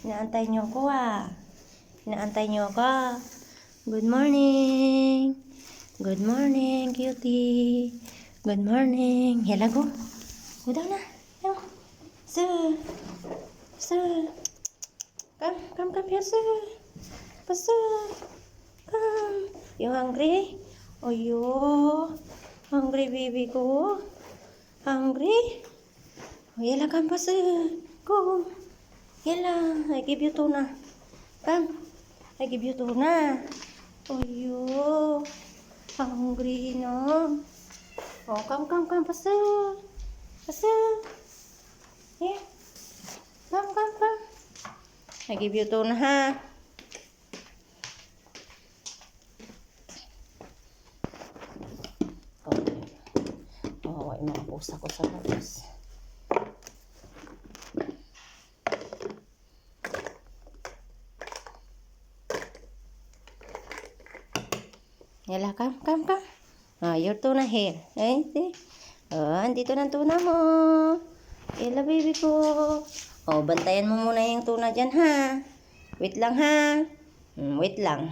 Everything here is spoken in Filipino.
Inaantay niyo ako ah. Inaantay niyo ako. Good morning. Good morning, cutie. Good morning. Yala, go. Go down na. Come. Sir. Sir. Come, come, come here, sir. Pasir. Come. You hungry? Oh. Hungry, baby ko. Hungry? Oh, yala, come, pasir. Go. Yala, I give you tuna. Come. I give you tuna. Oh, you. Hungry, no? Oh, come, come, come, pasir. Pasir. Here. Come, come, come. I give you tuna, ha? Oh, oh, mga pusa ko sa labas. Yala, come, come, come. Ah, your tuna here. Eh, see? Oh, andito na tuna mo. Yala, baby ko. Oh, bantayan mo muna yung tuna dyan, ha? Wait lang, ha? Hmm, wait lang.